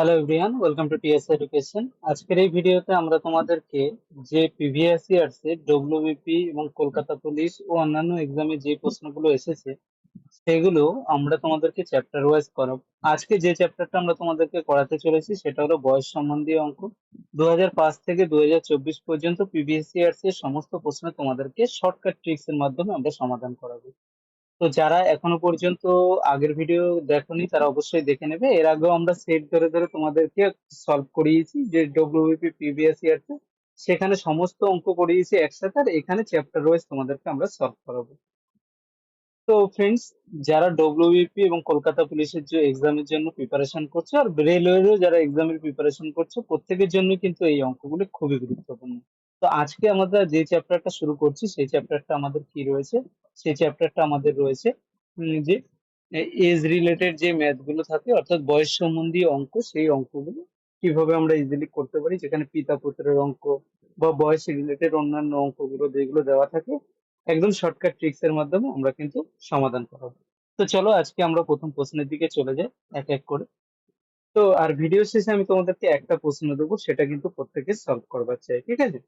Hello everyone welcome to TS education আজকের এই ভিডিওতে আমরা তোমাদেরকে যে প্রিভিয়াস ইয়ার্স এ ডব্লিউবিপি এবং কলকাতা পুলিশ ও অন্যান্য এক্সামে যে প্রশ্নগুলো এসেছে, সেগুলো আমরা তোমাদেরকে চ্যাপ্টার ওয়াইজ করাবো। আজকে যে চ্যাপ্টারটা আমরা তোমাদেরকে করাতে চলেছি, সেটা হলো বয়স সম্বন্ধীয় অঙ্ক। দু হাজার পাঁচ থেকে দু হাজার চব্বিশ পর্যন্ত প্রিভিয়াস ইয়ার্স এর সমস্ত প্রশ্ন তোমাদেরকে শর্টকাট ট্রিক্স এর মাধ্যমে আমরা সমাধান করাবো। তো যারা এখনও পর্যন্ত আগের ভিডিও দেখোনি, তারা অবশ্যই দেখে নেবে। এর আগেও আমরা সেট ধরে ধরে তোমাদেরকে সলভ করিয়েছি যে ডব্লিউপি প্রিভিয়াস ইয়ারতে সেখানে সমস্ত অঙ্ক করিয়েছি একসাথে আর এখানে চ্যাপ্টার ওয়াইজ তোমাদেরকে আমরা সলভ করাবো। তো ফ্রেন্ডস যারা ডব্লিউবিপি এবং কলকাতা পুলিশের যে এক্সামের জন্য প্রিপারেশন করছে আর রেলওয়েরও যারা এক্সামের প্রিপারেশন করছে, প্রত্যেকের জন্য কিন্তু এই অঙ্কগুলি খুবই গুরুত্বপূর্ণ। তো আজকে আমরা যে চ্যাপ্টারটা শুরু করছি, সেই চ্যাপ্টারটা আমাদের কি রয়েছে? সেই চ্যাপ্টারটা আমাদের রয়েছে যে এজ রিলেটেড যে ম্যাথগুলো থাকে, অর্থাৎ বয়স সম্বন্ধী অঙ্ক, সেই অঙ্কগুলো কীভাবে আমরা ইজিলি করতে পারি, যেখানে পিতা পুত্রের অঙ্ক বা বয়স রিলেটেড অন্যান্য অঙ্কগুলো যেগুলো দেওয়া থাকে, একদম শর্টকাট ট্রিক্স এর মাধ্যমে আমরা কিন্তু সমাধান করাবো তো চলো আজকে আমরা প্রথম প্রশ্নের দিকে চলে যাই, এক এক করে। তো আর ভিডিও শেষে আমি তোমাদেরকে একটা প্রশ্ন দেবো, সেটা কিন্তু প্রত্যেকে সলভ করবার চাই, ঠিক আছে?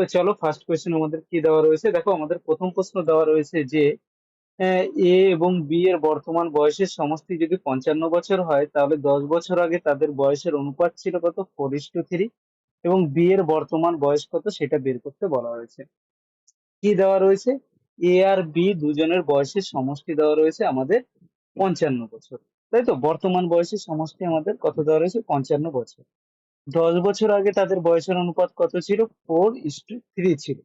তো চলো ফার্স্ট কোয়েশ্চেন আমাদের কি দেওয়া রয়েছে? দেখো, আমাদের প্রথম প্রশ্ন দেওয়া রয়েছে যে এ এবং বি এর বর্তমান বয়সের সমষ্টি যদি পঞ্চান্ন বছর হয়, তাহলে দশ বছর আগে তাদের বয়সের অনুপাত ছিল কত? ফোর টু থ্রি এবং বি এর বর্তমান বয়স কত? সেটা বের করতে বলা হয়েছে। কি দেওয়া রয়েছে? এ আর বি দুজনের বয়সের সমষ্টি দেওয়া রয়েছে আমাদের পঞ্চান্ন বছর। তাই তো? বর্তমান বয়সের সমষ্টি আমাদের কত দেওয়া রয়েছে? পঞ্চান্ন বছর। দশ বছর আগে তাদের বয়সের অনুপাত কত ছিল? ফোর ইস টু থ্রি ছিল।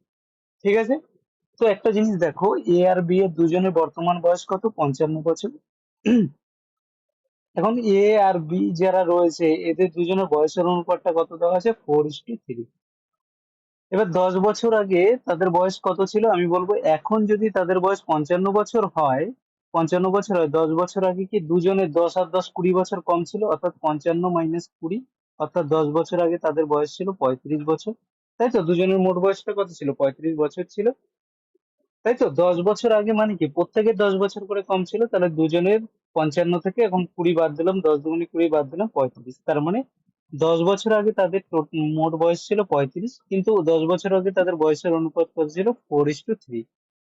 ঠিক আছে? তো একটা জিনিস দেখো এ আর বি এর দুজনের বর্তমান বয়স কত? পঞ্চান্ন বছর। এখন এ আর বি যারা রয়েছে, এদের দুজনের বয়সের অনুপাতটা কত দেওয়া আছে? ফোর ইস টু থ্রি এবার দশ বছর আগে তাদের বয়স কত ছিল? আমি বলব, এখন যদি তাদের বয়স পঞ্চান্ন বছর হয়, পঞ্চান্ন বছর হয়, দশ বছর আগে কি দুজনের দশ আর দশ কুড়ি বছর কম ছিল? অর্থাৎ পঞ্চান্ন মাইনাস কুড়ি অর্থাৎ দশ বছর আগে তাদের বয়স ছিল পঁয়ত্রিশ বছর। তাই তো? দুজনের মোট বয়সটা কত ছিল? পঁয়ত্রিশ বছর ছিল। তাই তো? দশ বছর আগে মানে কি? প্রত্যেকের দশ বছর করে কম ছিল, তাহলে দুজনের পঞ্চান্ন থেকে এখন কুড়ি বাদ দিলাম, দশ দুগুণে কুড়ি বাদ দিলাম, পঁয়ত্রিশ। তার মানে দশ বছর আগে তাদের মোট বয়স ছিল পঁয়ত্রিশ, কিন্তু দশ বছর আগে তাদের বয়সের অনুপাত কত ছিল? ফোর ইস টু থ্রি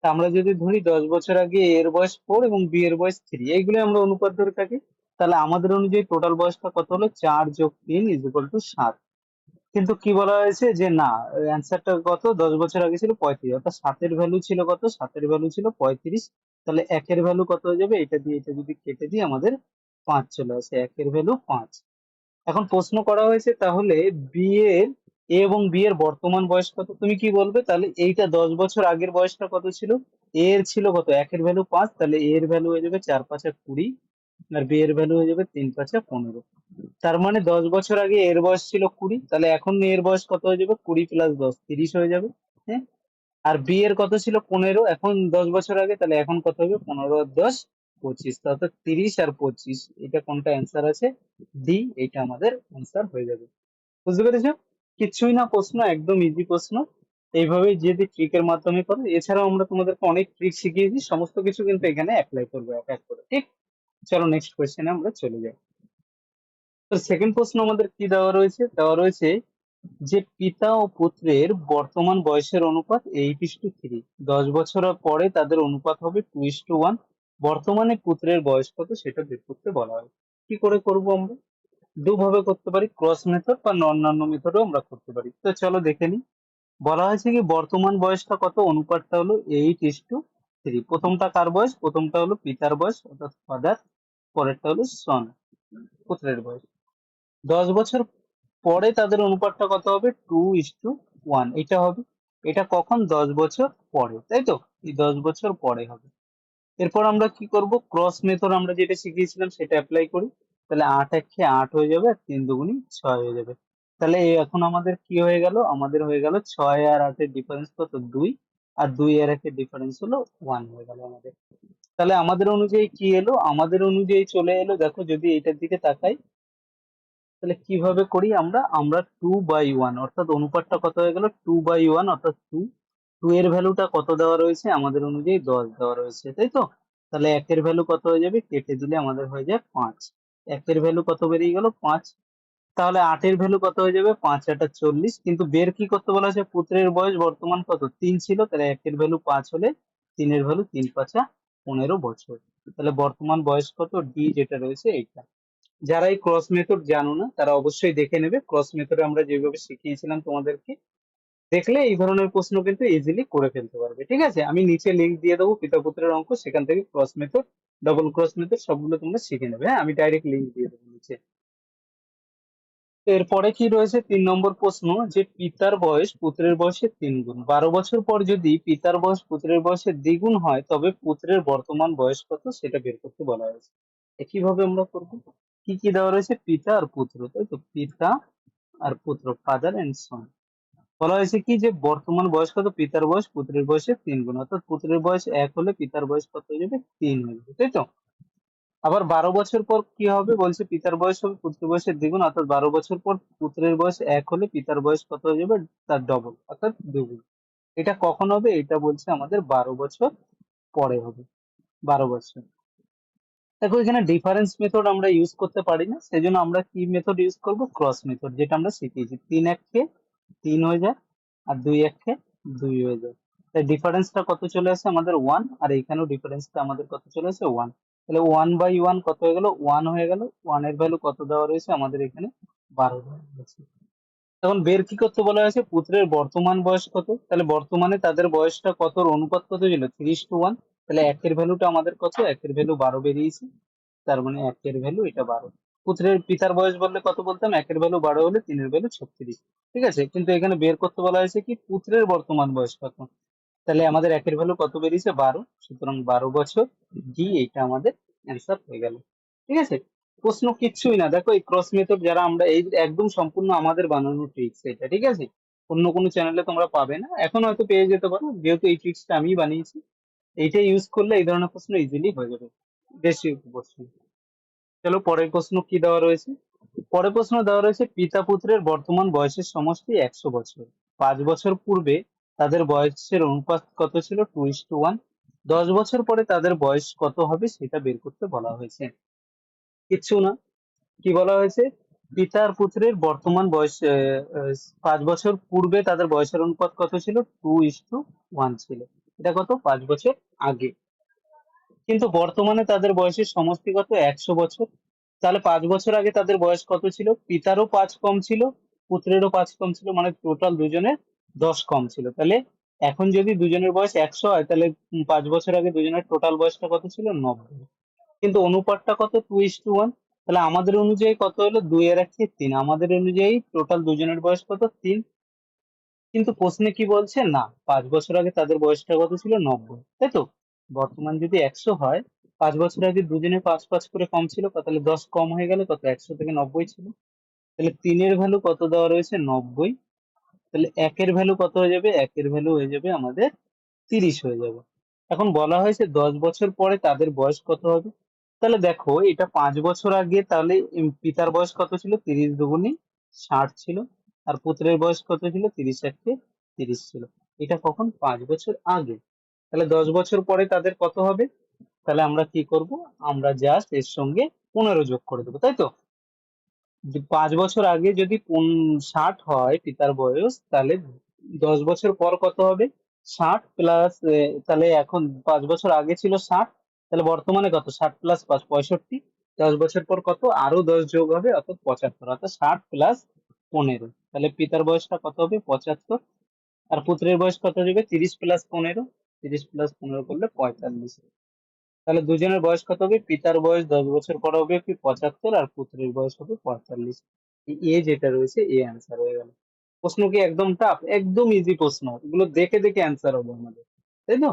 আমরা যদি ধরি, দশ বছর আগে এর বয়স ফোর এবং বি এর বয়স থ্রি এইগুলো আমরা অনুপাত ধরে থাকি। তাহলে আমাদের অনুযায়ী টোটাল বয়সটা কত হলো? চার যোগ তিন ইজ ইকুয়াল টু সাত। কিন্তু কি বলা হয়েছে যে না অ্যান্সারটা কত? দশ বছর আগে ছিল পঁয়ত্রিশ, অর্থাৎ সাতের ভ্যালু ছিল কত? সাতের ভ্যালু ছিল পঁয়ত্রিশ। তাহলে একের ভ্যালু কত হয়ে যাবে? এটা দিয়ে, এটা যদি কেটে দিই আমাদের পাঁচ চলে আসে, একের ভ্যালু পাঁচ। এখন প্রশ্ন করা হয়েছে তাহলে বি এর এ এবং বি এর বর্তমান বয়স কত? তুমি কি বলবে? তাহলে এইটা দশ বছর আগের বয়সটা কত ছিল? এর ছিল কত? একের ভ্যালু পাঁচ, তাহলে এর ভ্যালু হয়ে যাবে চার পাঁচা কুড়ি। আর বি এর ভ্যালু হয়ে যাবে তিন পাঁচা পনেরো। তার মানে দশ বছর আগে এর বয়স ছিল কুড়ি, তাহলে এখন এর বয়স কত হয়ে যাবে? কুড়ি প্লাস দশ, তিরিশ হয়ে যাবে হ্যাঁ? আর বি এর কত ছিল পনেরো, এখন দশ বছর আগে, তাহলে এখন কত হবে? পনেরো আর দশ, পঁচিশ। অর্থাৎ তিরিশ আর পঁচিশ, এটা কোনটা অ্যান্সার আছে? ডি এটা আমাদের অ্যান্সার হয়ে যাবে। বুঝতে পেরেছ? কিচ্ছুই না প্রশ্ন, একদম ইজি প্রশ্ন। এইভাবে যদি ট্রিকের মাধ্যমে করো। এছাড়াও আমরা তোমাদেরকে অনেক ট্রিক শিখিয়েছি, সমস্ত কিছু কিন্তু এখানে অ্যাপ্লাই করব এক এক করে, ঠিক? চলো নেক্সট কোয়েশ্চেনে আমরা চলে যাই। তো সেকেন্ড প্রশ্ন আমাদের কি দেওয়া রয়েছে? দেওয়া রয়েছে যে পিতা ও পুত্রের বর্তমান বয়সের অনুপাত এইট ইস টু থ্রি দশ বছর পরে তাদের অনুপাত হবে টু ইস টু ওয়ান বর্তমানে পুত্রের বয়স কত সেটা বের করতে বলা হয়। কি করে করব আমরা? দুভাবে করতে পারি ক্রস মেথড বা অন্যান্য মেথডও আমরা করতে পারি। তো চলো দেখে নিই। বলা হয়েছে কি, বর্তমান বয়সটা কত? অনুপাতটা হলো এইট ইস টু থ্রি প্রথমটা কার বয়স? প্রথমটা হলো পিতার বয়স, অর্থাৎ ফাদার পরেরটা হলো সন পুত্রের বয়স। দশ বছর পরে তাদের অনুপাতটা কত হবে? টু ইস টু ওয়ান এটা হবে। এটা কখন? দশ বছর পরে, তাই তো? এই দশ বছর পরে হবে। এরপর আমরা কি করব? ক্রস মেথড আমরা যেটা শিখিয়েছিলাম সেটা অ্যাপ্লাই করি। তাহলে আট একে আট হয়ে যাবে আর তিন দুগুণি ছয় হয়ে যাবে। তাহলে এখন আমাদের কি হয়ে গেল? আমাদের হয়ে গেল ছয় আর আটের ডিফারেন্স কত? দুই। আর দুই আর একের ডিফারেন্স হলো ওয়ান হয়ে গেল আমাদের। তাহলে আমাদের অনুযায়ী কি এলো? আমাদের অনুযায়ী চলে এলো, দেখো যদি এটার দিকে তাকাই, তাহলে কীভাবে করি আমরা? আমরা টু বাই ওয়ান অর্থাৎ অনুপাতটা কত হয়ে গেল? টু বাই ওয়ান অর্থাৎ টু টু এর ভ্যালুটা কত দেওয়া রয়েছে? আমাদের অনুযায়ী দশ দেওয়া রয়েছে, তাই তো? তাহলে একের ভ্যালু কত হয়ে যাবে? কেটে দিলে আমাদের হয়ে যায় পাঁচ। একের ভ্যালু কত বেরিয়ে গেল? পাঁচ। তাহলে আটের ভ্যালু কত হয়ে যাবে? পাঁচ আটা চল্লিশ। কিন্তু বের কি করতে বলা আছে পুত্রের বয়স বর্তমান কত? তিন ছিল, তাহলে একের ভ্যালু পাঁচ হলে তিনের ভ্যালু তিন পাঁচা পনেরো বছর। তাহলে বর্তমান বয়স কত? ডি যেটা রয়েছে এইটা। যারা এই ক্রস মেথড জানো না, তারা অবশ্যই দেখে নেবে। ক্রস মেথডে আমরা যেভাবে শিখিয়েছিলাম তোমাদেরকে, দেখলে এই ধরনের প্রশ্ন কিন্তু ইজিলি করে ফেলতে পারবে। ঠিক আছে? আমি নিচে লিঙ্ক দিয়ে দেবো পিতা পুত্রের অঙ্ক, সেখান থেকে cross method double cross method সবগুলো তোমরা শিখে নেবে। হ্যাঁ? আমি ডাইরেক্ট লিঙ্ক দিয়ে দেবো নিচে। এরপরে কি রয়েছে? তিন নম্বর প্রশ্ন যে পিতার বয়স পুত্রের বয়সের তিন গুণ বারো বছর পর যদি পিতার বয়স পুত্রের বয়সের দ্বিগুণ হয়, তবে পুত্রের বর্তমান বয়স কত সেটা বের করতে বলা হয়েছে। একইভাবে আমরা করব। কি কি দেওয়া রয়েছে? পিতা আর পুত্র, তাই তো? পিতা আর পুত্র ফাদার এন্ড সন বলা হয়েছে কি যে বর্তমান বয়স কত? পিতার বয়স পুত্রের বয়সের তিন গুণ অর্থাৎ পুত্রের বয়স এক হলে পিতার বয়স কত হয়ে যাবে? তিন হয়ে যাবে, তাই তো? আবার বারো বছর পর কি হবে? বলছে পিতার বয়স হবে, পুত্রের বয়সের দ্বিগুণ, অর্থাৎ বারো বছর পর পুত্রের বয়স এক হলে পিতার বয়স কত হয়ে যাবে? তার ডবল অর্থাৎ দ্বিগুণ এটা কখন হবে? এটা বলছে আমাদের বারো বছর পরে হবে। বারো বছর। দেখো, এখানে ডিফারেন্স মেথড আমরা ইউজ করতে পারি না। সেজন্য আমরা কি মেথড ইউজ করব? ক্রস মেথড যেটা আমরা শিখিয়েছি। তিন এককে তিন হয়ে যায়, আর দুই এককে দুই হয়ে যায়। তাই ডিফারেন্সটা কত চলে আসে আমাদের ওয়ান আর এখানেও ডিফারেন্সটা আমাদের কত চলে আসে? ওয়ান তাহলে ওয়ান বাই ওয়ান কত হয়ে গেল? ওয়ান হয়ে গেল। ওয়ানের ভ্যালু কত দেওয়া রয়েছে? আমাদের এখানে বারো দেওয়া রয়েছে। তখন বের কি করতে বলা হয়েছে? পুত্রের বর্তমান বয়স কত? তাহলে বর্তমানে তাদের বয়সটা কত অনুপাত কত ছিল? তিরিশ টু ওয়ান তাহলে একের ভ্যালুটা আমাদের কত? একের ভ্যালু বারো বেরিয়েছে। তার মানে একের ভ্যালু এটা বারো। পুত্রের পিতার বয়স বললে কত বলতাম? একের ভ্যালু বারো হলে তিনের ভ্যালু ছত্রিশ। ঠিক আছে? কিন্তু এখানে বের করতে বলা হয়েছে কি? পুত্রের বর্তমান বয়স কত? তাহলে আমাদের একের ভ্যালু কত বেরিয়েছে? বারো। সুতরাং বারো বছর ডি এইটা আমাদের অ্যান্সার হয়ে গেল। ঠিক আছে? প্রশ্ন কিচ্ছুই না। দেখো, এই ক্রস মেথড যারা আমরা, এই একদম সম্পূর্ণ আমাদের বানানো ট্রিক্স এটা, ঠিক আছে? অন্য কোনো চ্যানেলে তোমরা পাবে না। এখন হয়তো পেয়ে যেতে পারো। যেহেতু এই ট্রিক্সটা আমি বানিয়েছি এইটা ইউজ করলে এই ধরনের প্রশ্ন ইজিলি হয়ে যাবে। বেশি প্রশ্ন চলো, পরের প্রশ্ন কি দেওয়া রয়েছে? পরের প্রশ্ন দেওয়া রয়েছে পিতা পুত্রের বর্তমান বয়সের সমষ্টি একশো বছর। পাঁচ বছর পূর্বে তাদের বয়সের অনুপাত কত ছিল? টু ইস টু ওয়ান দশ বছর পরে তাদের বয়স কত হবে সেটা বের করতে বলা হয়েছে। কিচ্ছু না। কি বলা হয়েছে? পিতা আর পুত্রের বর্তমান বয়স পাঁচ বছর পূর্বে তাদের বয়সের অনুপাত কত ছিল? টু ইস টু ওয়ান ছিল। এটা কত? পাঁচ বছর আগে। কিন্তু বর্তমানে তাদের বয়সের সমষ্টি কত একশো বছর। তাহলে পাঁচ বছর আগে তাদের বয়স কত ছিল? পিতারও পাঁচ কম ছিল, পুত্রেরও পাঁচ কম ছিল মানে টোটাল দুজনের দশ কম ছিল। তাহলে এখন যদি দুজনের বয়স একশো হয়, তাহলে পাঁচ বছর আগে দুজনের টোটাল বয়সটা কত ছিল? নব্বই। কিন্তু অনুপাতটা কত? টু ইস টু ওয়ান তাহলে আমাদের অনুযায়ী কত হলো? দুই এর এককে তিন। আমাদের অনুযায়ী টোটাল দুজনের বয়স কত? তিন। কিন্তু প্রশ্নে কি বলছে? না, পাঁচ বছর আগে তাদের বয়সটা কত ছিল? নব্বই। তাই তো? বর্তমান যদি একশো হয়, পাঁচ বছর আগে দুজনে পাঁচ পাঁচ করে কম ছিল? তাহলে দশ কম হয়ে গেল কত? একশো থেকে নব্বই ছিল। তাহলে তিনের ভ্যালু কত দেওয়া রয়েছে? নব্বই। তাহলে একের ভ্যালু কত হয়ে যাবে? একের ভ্যালু হয়ে যাবে আমাদের তিরিশ হয়ে যাবে। এখন বলা হয়েছে দশ বছর পরে তাদের বয়স কত হবে? তাহলে দেখো, এটা পাঁচ বছর আগে তাহলে পিতার বয়স কত ছিল? তিরিশ দুগুণে ষাট ছিল। আর পুত্রের বয়স কত ছিল? তিরিশ একে তিরিশ ছিল। এটা কখন? পাঁচ বছর আগে। তাহলে দশ বছর পরে তাদের কত হবে? তাহলে আমরা কি করব? আমরা জাস্ট এর সঙ্গে পনেরো যোগ করে দেবো, তাই তো? পাঁচ বছর আগে যদি ষাট হয় পিতার বয়স, তাহলে দশ বছর পর কত হবে? ষাট প্লাস তাহলে এখন পাঁচ বছর আগে ছিল ষাট, তাহলে বর্তমানে কত? ষাট প্লাস পাঁচ, পঁয়ষট্টি। দশ বছর পর কত? আরও দশ যোগ হবে, অর্থাৎ পঁচাত্তর। অর্থাৎ ষাট প্লাস পনেরো। তাহলে পিতার বয়সটা কত হবে? পঁচাত্তর। আর পুত্রের বয়স কত হবে? তিরিশ প্লাস পনেরো। তিরিশ প্লাস পনেরো করলে পঁয়তাল্লিশ। তাহলে দুজনের বয়স কত হবে? পিতার বয়স দশ বছর পর হবে কি পঁচাত্তর আর পুত্রের বয়স হবে পঁয়তাল্লিশ। এ যেটা রয়েছে, এ অ্যান্সার হয়ে গেল। প্রশ্ন কি একদম টাফ একদম ইজি প্রশ্ন। এগুলো দেখে দেখে অ্যান্সার হবে আমাদের। তাই তো?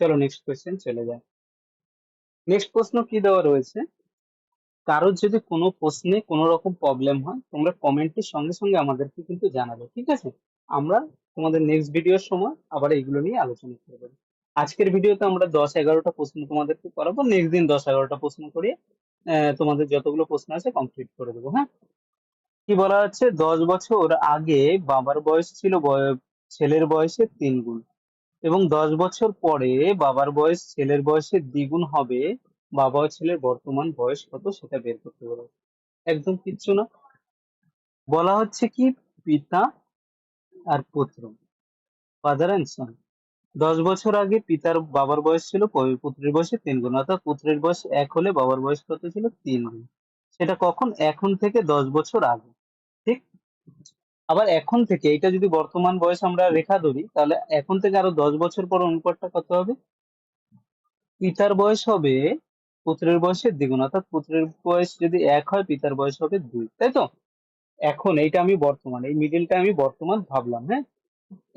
চলো নেক্সট কোয়েশ্চেন চলে যায় নেক্সট প্রশ্ন কি দেওয়া রয়েছে? কারোর যদি কোনো প্রশ্নে কোনো রকম প্রবলেম হয়, তোমরা কমেন্টের সঙ্গে সঙ্গে আমাদেরকে কিন্তু জানাবে, ঠিক আছে? আমরা তোমাদের নেক্সট ভিডিওর সময় আবার এইগুলো নিয়ে আলোচনা করব। আজকের ভিডিওতে আমরা দশ এগারোটা প্রশ্ন তোমাদেরকে করাবো। নেক্সট দিন দশ এগারোটা প্রশ্ন করিয়ে তোমাদের যতগুলো প্রশ্ন আছে কমপ্লিট করে দেবো হ্যাঁ? কি বলা হচ্ছে? দশ বছর আগে বাবার বয়স ছিল ছেলের বয়সের তিন গুণ এবং দশ বছর পরে বাবার বয়স, ছেলের বয়সের দ্বিগুণ হবে। বাবা ও ছেলের বর্তমান বয়স কত সেটা বের করতে বলা। একদম কিচ্ছু না। বলা হচ্ছে কি? পিতা আর পুত্র। ফাদার অ্যান্ড সন দশ বছর আগে পিতার বাবার বয়স ছিল পুত্রের বয়সে তিন গুণ, অর্থাৎ পুত্রের বয়স এক হলে বাবার বয়স কত ছিল? তিন গুণ। সেটা কখন? এখন থেকে দশ বছর আগে। ঠিক? আবার এখন থেকে এটা যদি বর্তমান বয়স আমরা রেখা ধরি, তাহলে এখন থেকে আরও দশ বছর পর অনুপাতটা কত হবে? পিতার বয়স হবে পুত্রের বয়সের দ্বিগুণ, অর্থাৎ পুত্রের বয়স যদি এক হয়, পিতার বয়স হবে দুই। তাই তো? এখন এইটা আমি বর্তমান, এই মিডিলটা আমি বর্তমান ভাবলাম হ্যাঁ?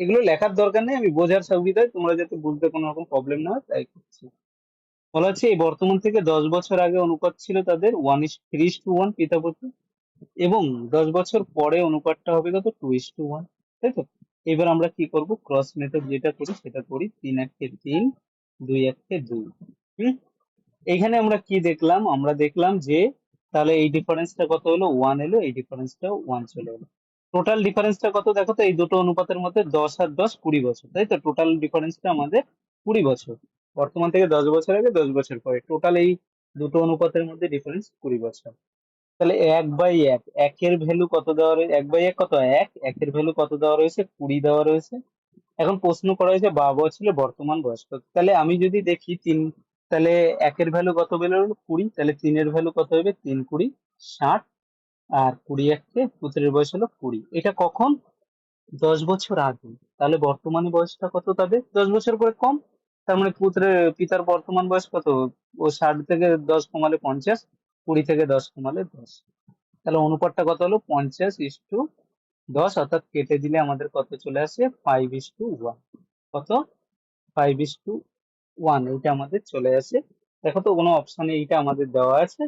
এগুলো লেখার দরকার নেই, আমি বোঝার সুবিধায় তোমরা যাতে বুঝতে কোনো রকম প্রবলেম না হয়, তাই করছি। বলা হচ্ছে, এই বর্তমান থেকে দশ বছর আগে অনুপাত ছিল তাদের one is three is two one পিতা পুত্র এবং দশ বছর পরে অনুপাতটা হবে কত? টু ইস টু ওয়ান তাই তো? এবার আমরা কি করব? ক্রস মেথড যেটা করি, সেটা করি, তিন একে তিন, দুই একে দুই, হুম? এইখানে আমরা কি দেখলাম? আমরা দেখলাম যে তাহলে এই ডিফারেন্সটা কত হলো? ওয়ান এলো, এই ডিফারেন্সটা ওয়ান চলে এলো। টোটাল ডিফারেন্সটা কত? দেখো তো, এই দুটো অনুপাতের মধ্যে দশ আর দশ কুড়ি বছর, তাই তো? টোটাল ডিফারেন্সটা আমাদের কুড়ি বছর। বর্তমান থেকে দশ বছর আগে দশ বছর পরে। টোটাল এই দুটো অনুপাতের মধ্যে ডিফারেন্স কুড়ি বছর। তাহলে এক বাই এক, একের ভ্যালু কত দেওয়া রয়েছে এক বাই এক কত? এক। একের ভ্যালু কত দেওয়া রয়েছে? কুড়ি দেওয়া রয়েছে। এখন প্রশ্ন করা হয়েছে বাবা ছিল বর্তমান বয়স। তাহলে আমি যদি দেখি তিন, তাহলে একের ভ্যালু কত বেরোলো? কুড়ি। তাহলে তিনের ভ্যালু কত হবে? তিন কুড়ি ষাট। আর কুড়ি এককে পুত্রের বয়স হলো কুড়ি। এটা কখন? দশ বছর আগে। তাহলে বর্তমানে বয়সটা কত তাদের? দশ বছর করে কম। তার মানে পুত্রের, পিতার বর্তমান বয়স কত? ও ষাট থেকে দশ কমালে পঞ্চাশ, কুড়ি থেকে দশ কমালে দশ। তাহলে অনুপাতটা কত হলো? পঞ্চাশ ইস টু দশ, অর্থাৎ কেটে দিলে আমাদের কত চলে আসে? ফাইভ ইস টু ওয়ান কত? ফাইভ ইস টু ওয়ান এইটা আমাদের চলে আসে। দেখো তো কোনো অপশানে এইটা আমাদের দেওয়া আছে।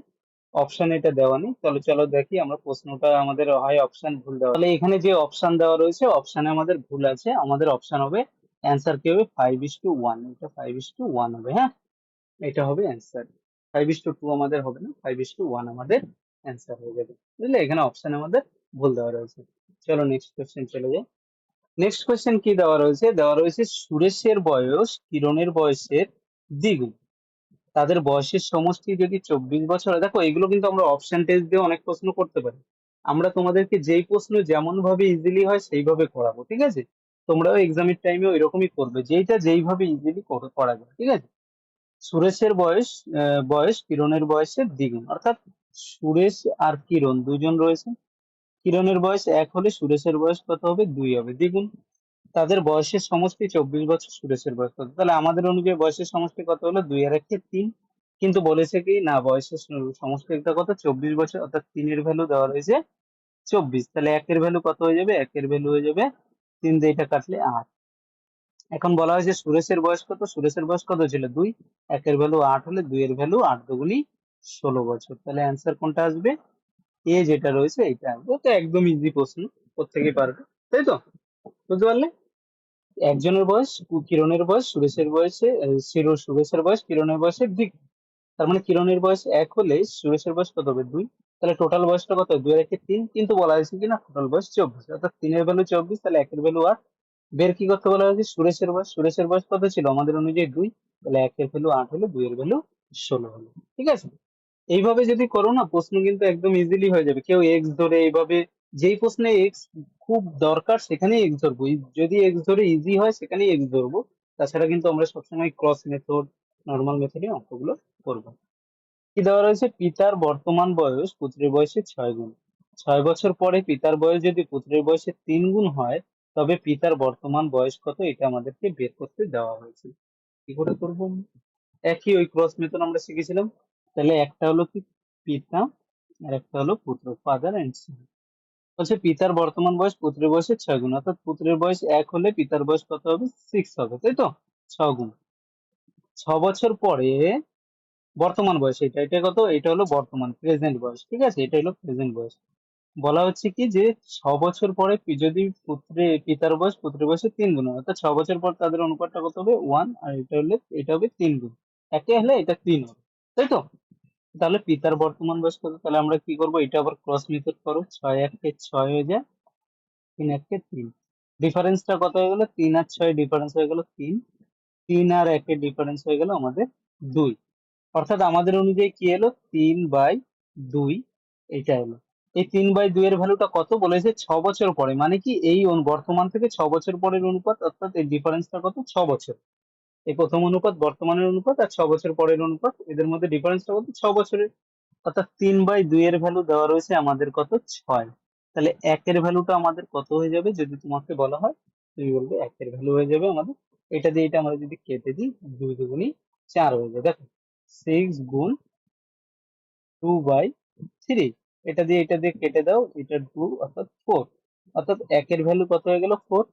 অপশন এটা দেওয়া নেই। চলো চলো দেখি আমরা প্রশ্নটা আমাদের হয় অপশন ভুল দেওয়া। তাহলে এখানে যে অপশন দেওয়া রয়েছে অপশনে আমাদের ভুল আছে। আমাদের অপশন হবে অ্যান্সার কি হবে? ফাইভ ইস টু ওয়ান এটা ফাইভ ইস টু ওয়ান হবে হ্যাঁ? এটা হবে answer five is two two আমাদের হবে না। ফাইভ ইস টু ওয়ান আমাদের অ্যান্সার হয়ে যাবে। বুঝলে? এখানে অপশন আমাদের ভুল দেওয়া রয়েছে। চলো নেক্সট কোয়েশ্চেন চলে যাই। নেক্সট কোয়েশ্চেন কি দেওয়া রয়েছে? দেওয়া রয়েছে সুরেশের বয়স, কিরণের বয়সের দ্বিগুণ। তাদের বয়সের সমষ্টি যদি চব্বিশ বছর দেখো এগুলো কিন্তু আমরা অপশন টেস্ট দিয়ে অনেক প্রশ্ন করতে পারি। আমরা তোমাদেরকে যেই প্রশ্ন যেমন ভাবে ইজিলি হয়, সেইভাবে করাবো, ঠিক আছে? তোমরাও এক্সামের টাইমে ওইরকমই করবে, যেইটা যেইভাবে ইজিলি করা যায়, ঠিক আছে? সুরেশের বয়স বয়স কিরণের বয়সের দ্বিগুণ, অর্থাৎ সুরেশ আর কিরণ দুজন রয়েছে। কিরণের বয়স এক হলে সুরেশের বয়স কত হবে? দুই হবে, দ্বিগুণ। তাদের বয়সের সমষ্টি চব্বিশ বছর সুরেশের বয়স। কত তাহলে আমাদের অনুযায়ী বয়সের সমষ্টি কত হলো? দুই আর একে তিন। কিন্তু বলেছে কি, না, বয়সের স- সমষ্টিটা কত? চব্বিশ বছর, অর্থাৎ তিনের ভ্যালু দেওয়া রয়েছে চব্বিশ। তাহলে একের ভ্যালু কত হয়ে যাবে? একের ভ্যালু হয়ে যাবে তিন দিয়ে এটা কাটলে আট। এখন বলা হয়েছে সুরেশের বয়স কত? সুরেশের বয়স কত ছিল? দুই। একের ভ্যালু আট হলে দুইয়ের ভ্যালু আট দুগুনি ষোলো বছর। তাহলে অ্যান্সার কোনটা আসবে? এ যেটা রয়েছে, এটা আসবে। তো একদম ইজি প্রশ্ন, প্রত্যেকেই পারবে। তাই তো? বুঝতে পারলে? একজনের বয়স, কিরণের বয়স, সুরেশের বয়সে শিরো সুরেশের বয়স, কিরণের বয়সের দিক তার মানে কিরণের বয়স এক হলে সুরেশের বয়স কত হবে? দুই। তাহলে টোটাল বয়সটা কত দুই একে তিন, কিন্তু বলা হয়েছে কি না টোটাল বয়স চব্বিশ। অর্থাৎ তিনের ভ্যালু চব্বিশ, তাহলে একের ভ্যালু আট। বের কি করতে বলা হয়েছে? সুরেশের বয়স। সুরেশের বয়স কত ছিল? আমাদের অনুযায়ী দুই। তাহলে একের ভ্যালু আট হলো দুইয়ের ভ্যালু ষোলো হলো। ঠিক আছে? এইভাবে যদি করো না, প্রশ্ন কিন্তু একদম ইজিলি হয়ে যাবে। কেউ এক্স ধরে এইভাবে যেই প্রশ্নে এক্স খুব দরকার, সেখানেই এক্স ধরবো। যদি এক্স ধরে ইজি হয়, সেখানেই এক্স ধরবো। তাছাড়া কিন্তু আমরা সবসময় ক্রস মেথড নর্মাল মেথডে অঙ্কগুলো করব। কি দেওয়া রয়েছে? পিতার বর্তমান বয়স পুত্রের বয়সে ছয় গুণ। ছয় বছর পরে পিতার বয়স যদি পুত্রের বয়সে তিন গুণ হয়, তবে পিতার বর্তমান বয়স কত? এটা আমাদেরকে বের করতে দেওয়া হয়েছে। কি করে করব? একই ওই ক্রস মেথড আমরা শিখেছিলাম। তাহলে একটা হলো কি? পিতা আর একটা হলো পুত্র ফাদার এন্ড সন বলছে পিতার বর্তমান বয়স পুত্রের বয়সে ছয় গুণ, অর্থাৎ পুত্রের বয়স এক হলে পিতার বয়স কত হবে? সিক্স হবে, তাই তো? ছ গুণ। ছ বছর পরে বর্তমান বয়স এটা এটা কত? এটা হলো বর্তমান প্রেজেন্ট বয়স, ঠিক আছে? এটা হলো প্রেজেন্ট বয়স। বলা হচ্ছে কি যে ছ বছর পরে যদি পুত্রে, পিতার বয়স পুত্রের বয়সে তিন গুণ অর্থাৎ ছ বছর পর তাদের অনুপাতটা কত হবে? ওয়ান আর এটা হলে, এটা হবে তিন গুণ। একে হলে এটা তিন হবে, তাই তো? তাহলে পিতার বর্তমান বয়স কত? তাহলে আমরা কি করব? এটা আবার ক্রস মেথড করো। ছয় একে ছয় হয়ে যায় তিন একে তিন। ডিফারেন্সটা কত হয়ে গেল? তিন আর ছয় ডিফারেন্স হয়ে গেল তিন। তিন আর একের ডিফারেন্স হয়ে গেল আমাদের দুই। অর্থাৎ আমাদের অনুযায়ী কি এলো? তিন বাই দুই। এটা এলো। এই তিন বাই দুই এর ভ্যালুটা কত বলেছে? ছ বছর পরে। মানে কি এই বর্তমান থেকে ছ বছর পরের অনুপাত অর্থাৎ এই ডিফারেন্সটা কত? ছ বছর। এই প্রথম অনুপাত, বর্তমানের অনুপাত আর ছ বছর পরের অনুপাত, এদের মধ্যে ডিফারেন্সটা কত ছ বছরের। অর্থাৎ তিন বাই দুই এর ভ্যালু দেওয়া রয়েছে আমাদের কত? ছয়। তাহলে একের ভ্যালুটা আমাদের কত হয়ে যাবে? যদি তোমাকে বলা হয়, তুমি বলবে একের ভ্যালু হয়ে যাবে আমাদের। এটা দিয়ে এটা আমরা যদি কেটে দিই, দুই দুগুণি চার হয়ে যাবে দেখো সিক্স গুণ টু বাই থ্রি এটা দিয়ে এটা দিয়ে কেটে দাও, এটা টু অর্থাৎ ফোর অর্থাৎ একের ভ্যালু কত হয়ে গেল? ফোর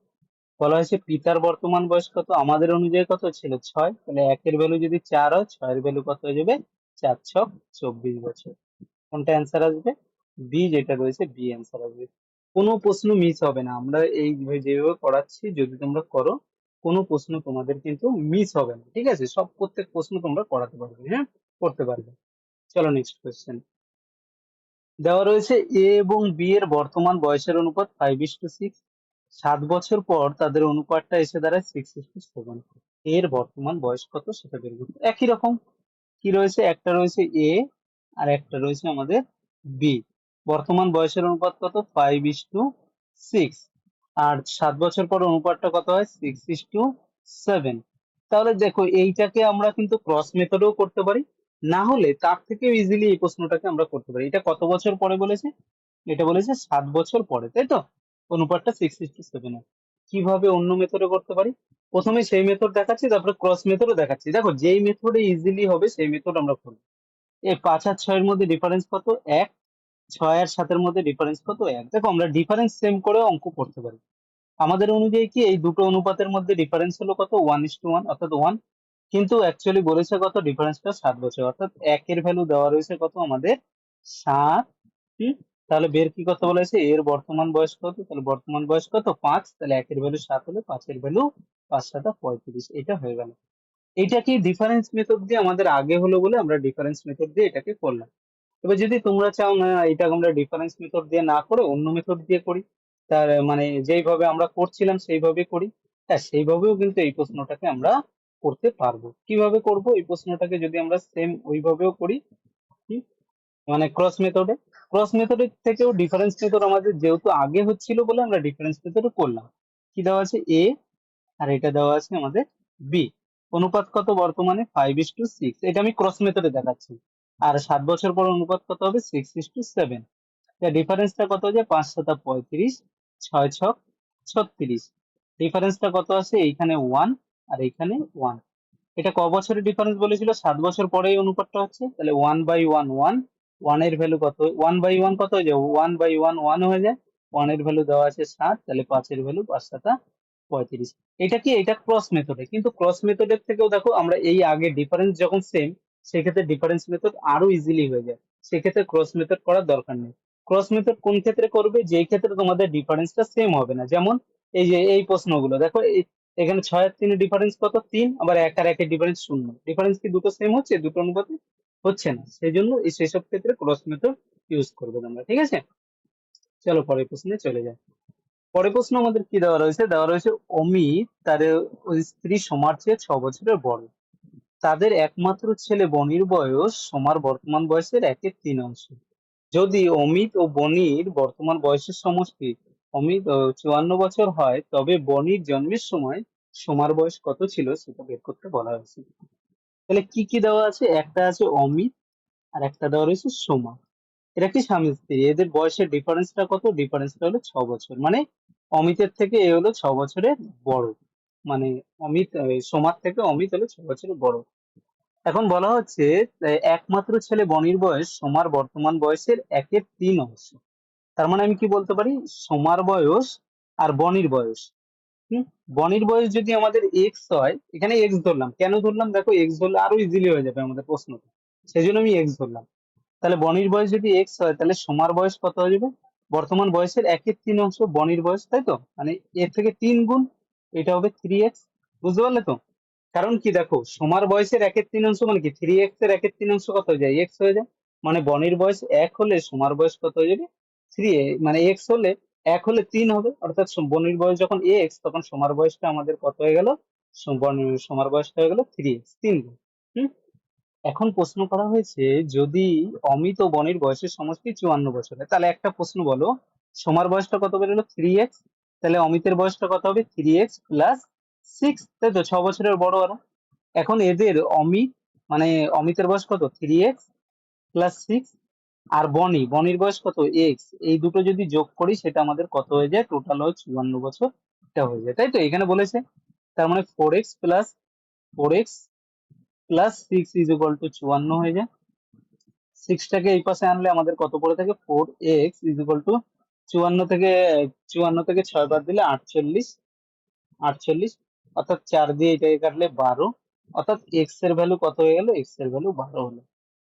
বলা হয়েছে পিতার বর্তমান বয়স কত? আমাদের অনুযায়ী কত? ছিল ছয়। তাহলে একের ভ্যালু যদি চার হয়, ছয়ের ভ্যালু কত হয়ে যাবে? চার ছক চব্বিশ বছর। কোনটা অ্যান্সার আসবে? বি যেটা রয়েছে বি অ্যান্সার আসবে। কোনো প্রশ্ন মিস হবে না। আমরা এই যেভাবে পড়াচ্ছি, যদি তোমরা করো, কোনো প্রশ্ন তোমাদের কিন্তু মিস হবে না। ঠিক আছে? সব প্রত্যেক প্রশ্ন তোমরা করাতে পারবে হ্যাঁ? করতে পারবে। চলো নেক্সট কোয়েশ্চেন দেওয়া রয়েছে এ এবং বি এর বর্তমান বয়সের অনুপাত ফাইভ ইস টু সিক্স সাত বছর পর তাদের অনুপাতটা এসে দাঁড়ায় সিক্স সেভেন এর বর্তমান বয়স কত সেটা বের করতে একই রকম। কি রয়েছে? একটা রয়েছে এ আর একটা রয়েছে আমাদের বি বর্তমান বয়সের অনুপাত কত? ফাইভ ইস টু সিক্স আর সাত বছর পর অনুপাতটা কত হয়? সিক্স ইস টু সেভেন তাহলে দেখো, এইটাকে আমরা কিন্তু ক্রস মেথডেও করতে পারি। না হলে তার থেকেও ইজিলি এই প্রশ্নটাকে আমরা করতে পারি। এটা কত বছর পরে বলেছে? এটা বলেছে সাত বছর পরে, তাই তো? অনুপাতটা সিক্স ইস টু সেভেন কীভাবে অন্য মেথডে করতে পারি? প্রথমে সেই মেথড দেখাচ্ছি, তারপরে ক্রস মেথডও দেখাচ্ছি। দেখো, যেই মেথডে ইজিলি হবে, সেই মেথড আমরা করব। এই পাঁচ আর ছয়ের মধ্যে ডিফারেন্স কত? এক। ছয় আর সাতের মধ্যে ডিফারেন্স কত? এক। দেখো, আমরা ডিফারেন্স সেম করে অঙ্ক করতে পারি। আমাদের অনুযায়ী কি, এই দুটো অনুপাতের মধ্যে ডিফারেন্স হলো কত? ওয়ান ইস টু ওয়ান অর্থাৎ ওয়ান কিন্তু অ্যাকচুয়ালি বলেছে কত? ডিফারেন্সটা সাত বছর। অর্থাৎ একের ভ্যালু দেওয়া রয়েছে কত? আমাদের সাত তাহলে বের কি কথা বলেছে? এর বর্তমান বয়স কত? তাহলে বর্তমান বয়স কত? পাঁচ। তাহলে একের ভ্যালু সাত হলে পাঁচের ভ্যালু পাঁচ সাতা পঁয়ত্রিশ। এটা হয়ে গেল। এটা কি ডিফারেন্স মেথড দিয়ে আমাদের আগে হলো বলে আমরা ডিফারেন্স মেথড দিয়ে এটাকে করলাম? এবার যদি তোমরা চাও না এটা আমরা ডিফারেন্স মেথড দিয়ে না করে অন্য মেথড দিয়ে করি, তার মানে যেইভাবে আমরা করছিলাম সেইভাবে করি হ্যাঁ সেইভাবেও কিন্তু এই প্রশ্নটাকে আমরা করতে পারব। কীভাবে করব? এই প্রশ্নটাকে যদি আমরা সেম ওইভাবেও করি মানে ক্রস মেথডে ক্রস মেথডের থেকেও ডিফারেন্স মেথড আমাদের যেহেতু আগে হচ্ছিল বলে আমরা ডিফারেন্স মেথডে করলাম। কি দেওয়া আছে? এ আর এটা দেওয়া আছে আমাদের বি অনুপাত কত বর্তমানে? ফাইভ ইস টু সিক্স এটা আমি ক্রস মেথডে দেখাচ্ছি। আর সাত বছর পর অনুপাত কত হবে? সিক্স ইস টু সেভেন ডিফারেন্সটা কত হচ্ছে? পাঁচ সাতা পঁয়ত্রিশ, ছয় ছক ছত্রিশ। ডিফারেন্সটা কত আছে? এইখানে ওয়ান আর এইখানে ওয়ান এটা ক বছরের ডিফারেন্স বলেছিল? সাত বছর পরে এই অনুপাতটা হচ্ছে। তাহলে ওয়ান বাই ওয়ান ওয়ান ওয়ানের ভ্যালু কত ওয়ান বাই ওয়ান কত হয়ে যায় ওয়ান বাই ওয়ান ওয়ান হয়ে যায়। ওয়ানের ভ্যালু দেওয়া আছে সাত তাহলে পাঁচের ভ্যালু পাঁচ সাতা পঁয়ত্রিশ। এটা কি? এটা ক্রস মেথডে কিন্তু ক্রস মেথডের থেকেও দেখো, আমরা এই আগে ডিফারেন্স যখন সেম সেক্ষেত্রে ডিফারেন্স মেথড আরও ইজিলি হয়ে যায়। সেক্ষেত্রে ক্রস মেথড করার দরকার নেই। ক্রস মেথড কোন ক্ষেত্রে করবে? যেই ক্ষেত্রে তোমাদের ডিফারেন্সটা সেম হবে না। যেমন এই যে, এই প্রশ্নগুলো। দেখো এখানে ছয় আর তিনের ডিফারেন্স কত? তিন। আবার এক আর একের ডিফারেন্স শূন্য। ডিফারেন্স কি দুটো সেম হচ্ছে? দুটো অনুপাতে হচ্ছে না। সেই জন্য সেসব ক্ষেত্রে ক্রস মেথড ইউজ করবে তোমরা ঠিক আছে? চলো পরের প্রশ্নে চলে যাই। পরের প্রশ্ন আমাদের কি দেওয়া রয়েছে? দেওয়া রয়েছে, অমিত তার ওই স্ত্রী সোমার চেয়ে ছ বছরের বড়। তাদের একমাত্র ছেলে বনির বয়স সমার বর্তমান বয়সের একের তিন অংশ। যদি অমিত ও বনির বর্তমান বয়সের সমষ্টি অমিত চুয়ান্ন বছর হয়, তবে বনির জন্মের সময় সোমার বয়স কত ছিল সেটা বের করতে বলা হয়েছে। তাহলে কি কি দেওয়া আছে? একটা আছে অমিত, আর একটা দেওয়া রয়েছে সোমা। এরা কি স্বামী স্ত্রী? এদের বয়সের ডিফারেন্সটা কত? ডিফারেন্সটা হলো ছ বছর। মানে অমিতের থেকে এ হলো ছ বছরের বড়। মানে অমিত সোমার থেকে অমিত হলো ছ বছরের বড়। এখন বলা হচ্ছে একমাত্র ছেলে বনির বয়স, সোমার বর্তমান বয়সের একের তিন অংশ। তার মানে আমি কি বলতে পারি? সোমার বয়স আর বনির বয়স। বনির বয়স যদি আমাদের এক্স হয়, এখানে এক্স ধরলাম। কেন ধরলাম? দেখো এক্স ধরলে আরও ইজিলি হয়ে যাবে আমাদের প্রশ্নটা। সেই জন্য আমি এক্স ধরলাম। তাহলে বনির বয়স যদি এক্স হয়, তাহলে সোমার বয়স কত হয়ে যাবে? বর্তমান বয়সের একের তিন অংশ বনির বয়স, তাই তো? মানে এর থেকে তিন গুণ, এটা হবে থ্রি এক্স বুঝতে পারলে তো? কারণ কি দেখো, সোমার বয়সের একের তিন অংশ মানে কি? থ্রি এক্সের একের তিন অংশ কত হয়ে যায়? এক্স হয়ে যায়। মানে বনির বয়স এক হলে সোমার বয়স কত হয়ে যাবে? থ্রি মানে এক্স হলে এক হলে তিন হবে, অর্থাৎ বনির বয়স যখন এক্স তখন সোমার বয়সটা আমাদের কত হয়ে গেল? সম- সোমার বয়সটা হয়ে গেল থ্রি এক্স তিন হুম? এখন প্রশ্ন করা হয়েছে, যদি অমিত বনির বয়সের সমষ্টি চুয়ান্ন বছর তাহলে একটা প্রশ্ন বলো, সোমার বয়সটা কত বেরোলো থ্রি এক্স তাহলে অমিতের বয়সটা কত হবে? থ্রি এক্স প্লাস সিক্স তাই তো ছ বছরের বড় আরও। এখন এদের অমিত মানে অমিতের বয়স কত? থ্রি এক্স প্লাস সিক্স আর বনি, বনির বয়স কত? এক্স এই দুটো যদি যোগ করি সেটা আমাদের কত হয়ে যায়? টোটাল হয় চুয়ান্ন বছর এটা হয়ে যায়। তাই তো? এখানে বলেছে। তার মানে four x plus four x plus six is equal to চুয়ান্ন হয়ে যায়। সিক্সটাকে এই পাশে আনলে আমাদের কত পড়ে থাকে? Four x is equal to চুয়ান্ন থেকে চুয়ান্ন থেকে ছয় বার দিলে আটচল্লিশ আটচল্লিশ। অর্থাৎ চার দিয়ে এটাকে কাটলে বারো। অর্থাৎ এক্সের ভ্যালু কত হয়ে গেল? এক্সের ভ্যালু বারো হলো।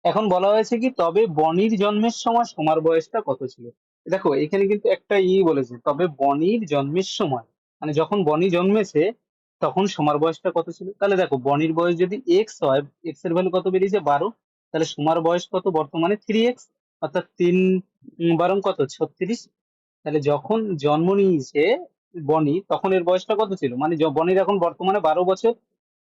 এখন বলা হয়েছে কি, তবে বনির জন্মের সময় সোমার বয়সটা কত ছিল? দেখো, এখানে কিন্তু একটা ই বলেছে, তবে বনির জন্মের সময়। মানে যখন বনি জন্মেছে, তখন সোমার বয়সটা কত ছিল? তাহলে দেখো বনির বয়স যদি এক্স হয় এক্সের ভ্যালু কত বেরিয়েছে? বারো। তাহলে সোমার বয়স কত? বর্তমানে থ্রি এক্স অর্থাৎ তিন বারং কত? ছত্রিশ। তাহলে যখন জন্ম নিয়েছে বনি তখন এর বয়সটা কত ছিল? মানে বনির এখন বর্তমানে বারো বছর।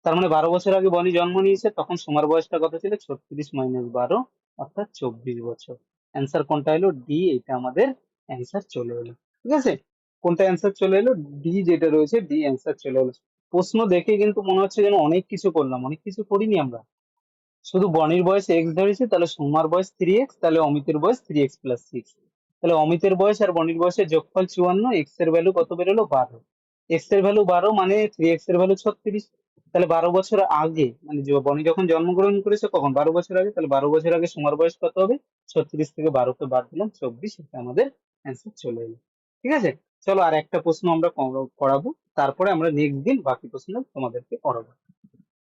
তার মানে বারো বছর আগে বনি জন্ম নিয়েছে, তখন সোমার বয়সটা কত ছিল ছত্রিশ মাইনাস বারো, অর্থাৎ চব্বিশ বছর। অ্যান্সার কোনটা এলো? ডি এটা আমাদের অ্যান্সার চলে এলো। ঠিক আছে? কোনটা অ্যান্সার চলে এলো? ডি যেটা রয়েছে ডি অ্যান্সার চলে এলো। প্রশ্ন দেখে কিন্তু মনে হচ্ছে যেন অনেক কিছু করলাম, অনেক কিছু করিনি আমরা। শুধু বনির বয়স এক্স ধরেছি, তাহলে সোমার বয়স থ্রি এক্স তাহলে অমিতের বয়স থ্রি এক্স প্লাস সিক্স তাহলে অমিতের বয়স আর বনির বয়সের যোগফল চুয়ান্ন এক্সের ভ্যালু কত বেরোলো? বারো। এক্সের ভ্যালু বারো মানে থ্রি এক্সের ভ্যালু ছত্রিশ। তাহলে বারো বছর আগে মানে বনি যখন জন্মগ্রহণ করেছে, কখন? বারো বছর আগে? তাহলে বারো বছর আগে সোমার বয়স কত হবে? ছত্রিশ থেকে বারোকে বাদ দিলাম, চব্বিশ, এটা আমাদের অ্যান্সার চলে এলো। ঠিক আছে? চলো আর একটা প্রশ্ন আমরা কর- করাবো তারপরে আমরা নেক্সট দিন বাকি প্রশ্ন তোমাদেরকে করাবো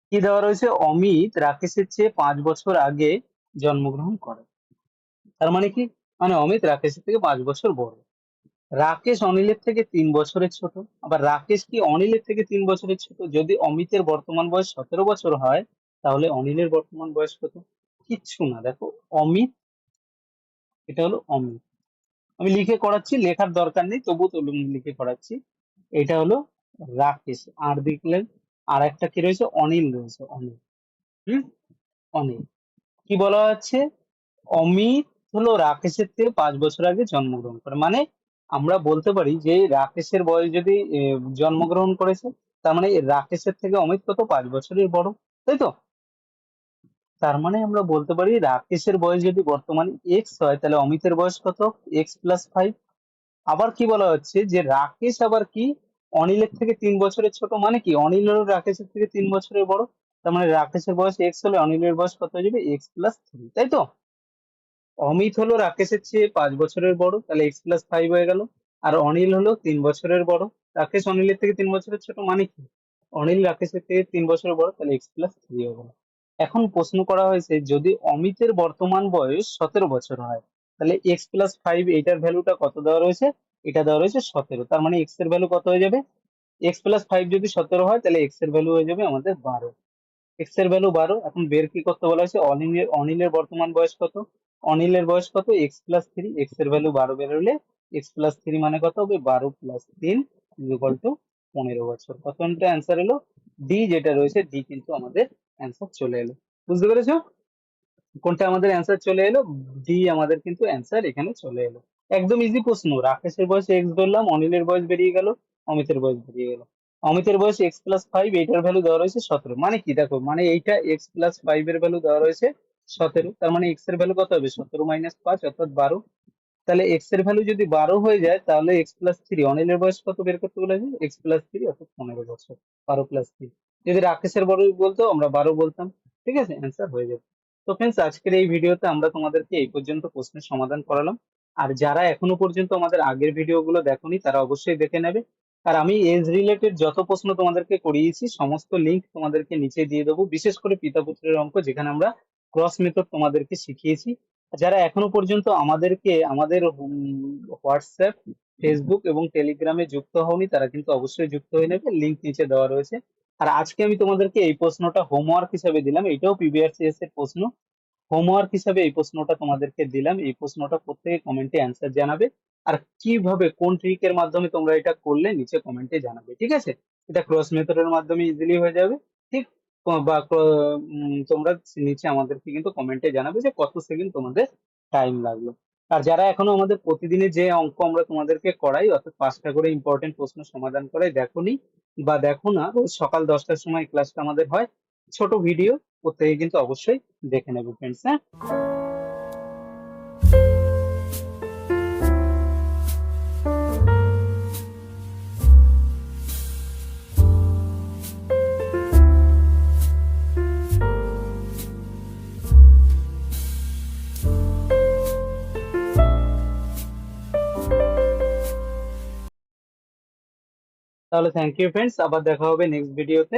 কি দেওয়া রয়েছে? অমিত রাকেশের চেয়ে পাঁচ বছর আগে জন্মগ্রহণ করে। তার মানে কি? মানে অমিত রাকেশের থেকে পাঁচ বছর বড়। রাকেশ অনিলের থেকে তিন বছরের ছোট। আবার রাকেশ কি অনিলের থেকে তিন বছরের ছোট? যদি অমিতের বর্তমান বয়স সতেরো বছর হয়, তাহলে অনিলের বর্তমান বয়স কত? কিচ্ছু না। দেখো, অমিত, এটা হলো অমিত। আমি লিখে করাচ্ছি, লেখার দরকার নেই তবু তো লিখে করাচ্ছি। এটা হলো রাকেশ। আর দেখলেন, আর একটা কি রয়েছে? অনিল রয়েছে, অনিল। হুম? অনিল। কি বলা হচ্ছে? অমিত হলো রাকেশের থেকে পাঁচ বছর আগে জন্মগ্রহণ করে। মানে আমরা বলতে পারি যে রাকেশের বয়স যদি জন্মগ্রহণ করেছে, তার মানে রাকেশের থেকে অমিত কত পাঁচ বছরের বড়, তাই তো? তার মানে আমরা বলতে পারি রাকেশের বয়স যদি বর্তমানে এক্স হয়, তাহলে অমিতের বয়স কত? এক্স প্লাস ফাইভ আবার কি বলা হচ্ছে যে রাকেশ আবার কি? অনিলের থেকে তিন বছরের ছোট মানে কি? অনিল হলো রাকেশের থেকে তিন বছরের বড়। তার মানে রাকেশের বয়স এক্স হলে অনিলের বয়স কত হয়ে যাবে? এক্স প্লাস থ্রি তাই তো? অমিত হলো রাকেশের চেয়ে পাঁচ বছরের বড়, তাহলে এক্স প্লাস ফাইভ হয়ে গেল। আর অনিল হলো তিন বছরের বড়। রাকেশ অনিলের থেকে তিন বছরের ছোট মানে কি? অনিল রাকেশের থেকে তিন বছরের বড়, তাহলে এক্স প্লাস থ্রি হয়ে গেল। এখন প্রশ্ন করা হয়েছে, যদি অমিতের বর্তমান বয়স সতেরো বছর হয়, তাহলে এক্স প্লাস ফাইভ এটার ভ্যালুটা কত দেওয়া রয়েছে? এটা দেওয়া রয়েছে সতেরো। তার মানে এক্সের ভ্যালু কত হয়ে যাবে? এক্স প্লাস ফাইভ যদি সতেরো হয়, তাহলে এক্সের ভ্যালু হয়ে যাবে আমাদের বারো। এক্সের ভ্যালু বারো। এখন বের কি করতে বলা হয়েছে? অনিলের অনিলের বর্তমান বয়স কত? অনিলের বয়স কত? এক্স প্লাস থ্রি এক্সের ভ্যালু বারো বেরোলে এক্স প্লাস থ্রি মানে কত হবে? বারো প্লাস তিন ইকুয়াল টু পনেরো বছর। কত অ্যান্সার এলো। ডি যেটা রয়েছে ডি কিন্তু আমাদের অ্যান্সার চলে এলো। বুঝতে পেরেছ? কোনটা আমাদের অ্যান্সার চলে এলো? ডি আমাদের কিন্তু অ্যান্সার এখানে চলে এলো। একদম ইজি প্রশ্ন। রাকেশের বয়স এক্স ধরলাম, অনিলের বয়স বেরিয়ে গেল, অমিতের বয়স বেরিয়ে গেল। অমিতের বয়স এক্স প্লাস ফাইভ এইটার ভ্যালু দেওয়া রয়েছে সতেরো। মানে কি? দেখো মানে এইটা এক্স প্লাস ফাইভ এর ভ্যালু দেওয়া রয়েছে সতেরো, তার মানে এক্সের ভ্যালু কত হবে? সতেরো মাইনাস পাঁচ অর্থাৎ বারো। তাহলে এক্সের ভ্যালু যদি বারো হয়ে যায়, তাহলে এক্স প্লাস থ্রি অনিলের বয়স কত বের করতে বলেছে? এক্স প্লাস থ্রি অর্থাৎ পনেরো বছর, বারো প্লাস থ্রি যদি রাকেশের বড় বলতো, আমরা বারো বলতাম, ঠিক আছে? অ্যান্সার হয়ে যাবে। তো ফ্রেন্ডস আজকের এই ভিডিওতে আমরা তোমাদেরকে এই পর্যন্ত প্রশ্নের সমাধান করালাম। আর যারা এখনও পর্যন্ত আমাদের আগের ভিডিওগুলো দেখোনি, তারা অবশ্যই দেখে নেবে। আর আমি এজ রিলেটেড যত প্রশ্ন তোমাদেরকে করিয়েছি, সমস্ত লিঙ্ক তোমাদেরকে নিচে দিয়ে দেবো। বিশেষ করে পিতা পুত্রের অঙ্ক, যেখানে আমরা ক্রস মেথড তোমাদেরকে শিখিয়েছি। যারা এখনও পর্যন্ত আমাদেরকে, আমাদের হোয়াটসঅ্যাপ ফেসবুক এবং টেলিগ্রামে যুক্ত হওনি, তারা কিন্তু অবশ্যই যুক্ত হয়ে নেবে। লিঙ্ক নিচে দেওয়া রয়েছে। আর আজকে আমি তোমাদেরকে এই প্রশ্নটা হোমওয়ার্ক হিসাবে দিলাম। এটাও পিবিআরসিএস এর প্রশ্ন। হোমওয়ার্ক হিসাবে এই প্রশ্নটা তোমাদেরকে দিলাম। এই প্রশ্নটা প্রত্যেকে কমেন্টে অ্যান্সার জানাবে। আর কীভাবে, কোন ট্রিকের মাধ্যমে তোমরা এটা করলে, নিচে কমেন্টে জানাবে। ঠিক আছে? এটা ক্রস মেথডের মাধ্যমে ইজিলি হয়ে যাবে। ঠিক বা তোমরা নিচে আমাদেরকে কিন্তু কমেন্টে জানাবে যে কত সেকেন্ড তোমাদের টাইম লাগল। আর যারা এখনও আমাদের প্রতিদিনের যে অঙ্ক আমরা তোমাদেরকে করাই, অর্থাৎ পাঁচটা করে ইম্পর্টেন্ট প্রশ্ন সমাধান করাই দেখোনি বা দেখো না, রোজ সকাল দশটার সময় ক্লাসটা আমাদের হয়, ছোট ভিডিও প্রত্যেকে কিন্তু অবশ্যই দেখে নেব ফ্রেন্ডস হ্যাঁ? তাহলে থ্যাংক ইউ ফ্রেন্ডস আবার দেখা হবে নেক্সট ভিডিওতে